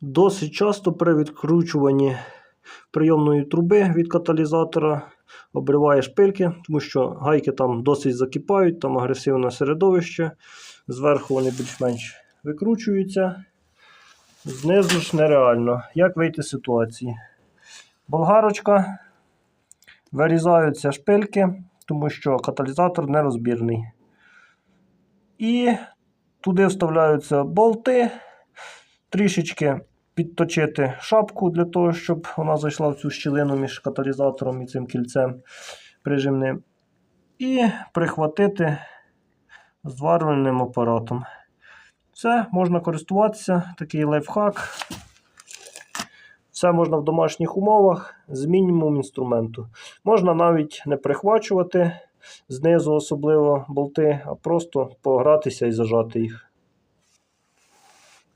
Досить часто при відкручуванні прийомної труби від каталізатора обриває шпильки, тому що гайки там досить закипають, там агресивне середовище. Зверху вони більш-менш викручуються. Знизу ж нереально. Як вийти з ситуації? Болгарочка. Вирізаються шпильки, тому що каталізатор нерозбірний. І туди вставляються болти, трішечки підточити шапку для того, щоб вона зайшла в цю щілину між каталізатором і цим кільцем прижимним. І прихватити зварювальним апаратом. Все, можна користуватися, такий лайфхак. Все можна в домашніх умовах з мінімум інструменту. Можна навіть не прихвачувати знизу, особливо болти, а просто погратися і зажати їх.